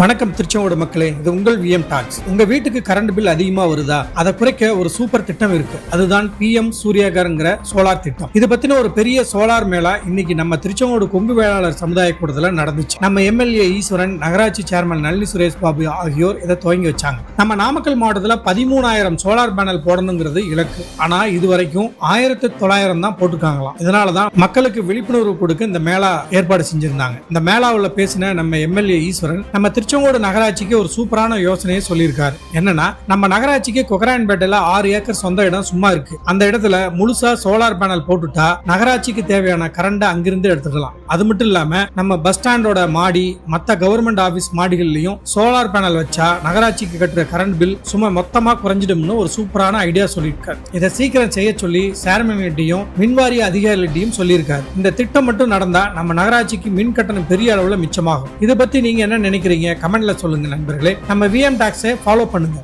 வணக்கம் திருச்செங்கோடு மக்களே இது உங்கள் விஎம் டாக்ஸ் உங்க வீட்டுக்கு கரண்ட் பில் அதிகமா வருதா? அதை குறைக்க ஒரு சூப்பர் திட்டம் இருக்கு. அதுதான் பிஎம் சூரியகர்ங்கிற சோலார் திட்டம். இது பத்தின ஒரு பெரிய சோலார் மேளா இன்னைக்கு நம்ம திருச்செங்கோடு கொங்கு வேளாளர் சமுதாய கூடத்துல நடந்துச்சு. நம்ம எம்எல்ஏ ஈஸ்வரன் நகராட்சி சேர்மன் நல்லி சுரேஷ் பாபு ஆகியோர் இதை துவங்கி வச்சாங்க. நம்ம நாமக்கல் மாவட்டத்துல பதிமூணாயிரம் சோலார் பேனல் போடணுங்கிறது இலக்கு. ஆனா இது வரைக்கும் ஆயிரத்தி தொள்ளாயிரம் தான் போட்டுருக்காங்களாம். இதனாலதான் மக்களுக்கு விழிப்புணர்வு கொடுக்க இந்த மேளா ஏற்பாடு செஞ்சிருந்தாங்க. இந்த மேளாவில் பேசின நம்ம எம்எல்ஏ ஈஸ்வரன் நம்ம திருச்செங்கோடு நகராட்சிக்கு ஒரு சூப்பரான யோசனையை சொல்லியிருக்காரு. என்னன்னா நம்ம நகராட்சிக்கு கொக்கராயன்பேட்டையில ஆறு ஏக்கர் சொந்த இடம் சும்மா இருக்கு. அந்த இடத்துல முழுசா சோலார் பேனல் போட்டுட்டா நகராட்சிக்கு தேவையான கரண்டை அங்கிருந்து எடுத்துக்கலாம் அது மட்டும் இல்லாம நம்ம பஸ் ஸ்டாண்டோட மாடி மத்த கவர்மெண்ட் ஆபீஸ் மாடிகள்லயும் சோலார் பேனல் வச்சா நகராட்சிக்கு கட்டுற கரண்ட் பில் சும்மா மொத்தமா குறைஞ்சிடும்னு ஒரு சூப்பரான ஐடியா சொல்லியிருக்காரு. இதை சீக்கிரம் செய்ய சொல்லி சேர்மன்கிட்டையும் மின்வாரிய அதிகாரிகிட்டையும் சொல்லியிருக்காரு. இந்த திட்டம் மட்டும் நடந்தா நம்ம நகராட்சிக்கு மின் கட்டணம் பெரிய அளவுல மிச்சமாகும். இதை பத்தி நீங்க என்ன நினைக்கிறீங்க? கமெண்ட்ல சொல்லுங்க நண்பர்களே. நம்ம விஎம் டாக்ஸை ஃபாலோ பண்ணுங்க.